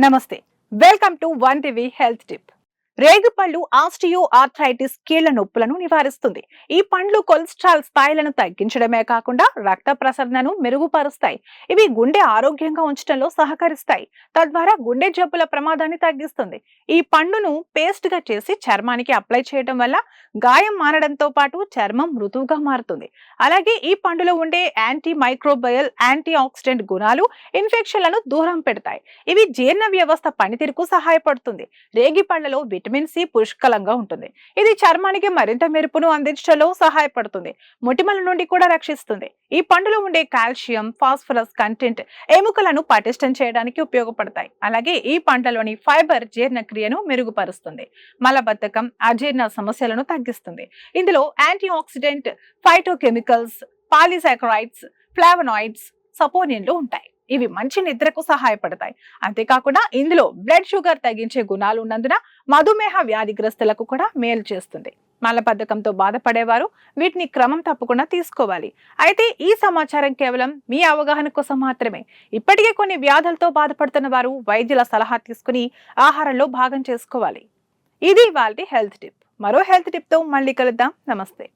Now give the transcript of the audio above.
నమస్తే. Welcome to one TV health tip. రేగుపళ్ళు osteoarthritis కీళ్ళ నొప్పులను నివారిస్తుంది. ఈ పండ్లు కొలెస్ట్రాల్ స్థాయిలను తగ్గించడమే కాకుండా రక్త ప్రసరణను మెరుగుపరుస్తాయి. ఇవి గుండె ఆరోగ్యంగా ఉంచడంలో సహకరిస్తాయి. తద్వారా గుండె జబ్బుల ప్రమాదాన్ని తగ్గిస్తుంది. ఈ పండును పేస్ట్గా చేసి చర్మానికి అప్లై చేయడం వల్ల గాయం మారడంతో పాటు చర్మం మృదువుగా మారుతుంది. అలాగే ఈ పండులో ఉండే యాంటీ మైక్రోబయల్ యాంటీ ఆక్సిడెంట్ గుణాలు ఇన్ఫెక్షన్లను దూరం పెడతాయి. ఇవి జీర్ణ వ్యవస్థ పనితీరుకు సహాయపడుతుంది. రేగి పండ్లలో విటమిన్ విటమిన్ సి పుష్కలంగా ఉంటుంది. ఇది చర్మానికి మరింత మెరుపును అందించడంలో సహాయపడుతుంది. మొటిమల నుండి కూడా రక్షిస్తుంది. ఈ పండులో ఉండే కాల్షియం ఫాస్ఫరస్ కంటెంట్ ఎముకలను పటిష్టం చేయడానికి ఉపయోగపడతాయి. అలాగే ఈ పంటలోని ఫైబర్ జీర్ణక్రియను మెరుగుపరుస్తుంది. మలబద్ధకం అజీర్ణ సమస్యలను తగ్గిస్తుంది. ఇందులో antioxidant phytochemicals polysaccharides flavonoids సపోనిన్లు ఉంటాయి. ఇవి మంచి నిద్రకు సహాయపడతాయి. అంతేకాకుండా ఇందులో బ్లడ్ షుగర్ తగ్గించే గుణాలు ఉన్నందున మధుమేహ వ్యాధిగ్రస్తులకు కూడా మేలు చేస్తుంది. మలబద్ధకంతో బాధపడేవారు వీటిని క్రమం తప్పకుండా తీసుకోవాలి. అయితే ఈ సమాచారం కేవలం మీ అవగాహన కోసం మాత్రమే. ఇప్పటికే కొన్ని వ్యాధులతో బాధపడుతున్న వారు వైద్యుల సలహా తీసుకుని ఆహారంలో భాగం చేసుకోవాలి. ఇది వాళ్ళ హెల్త్ టిప్. మరో హెల్త్ టిప్తో మళ్ళీ కలుద్దాం. నమస్తే.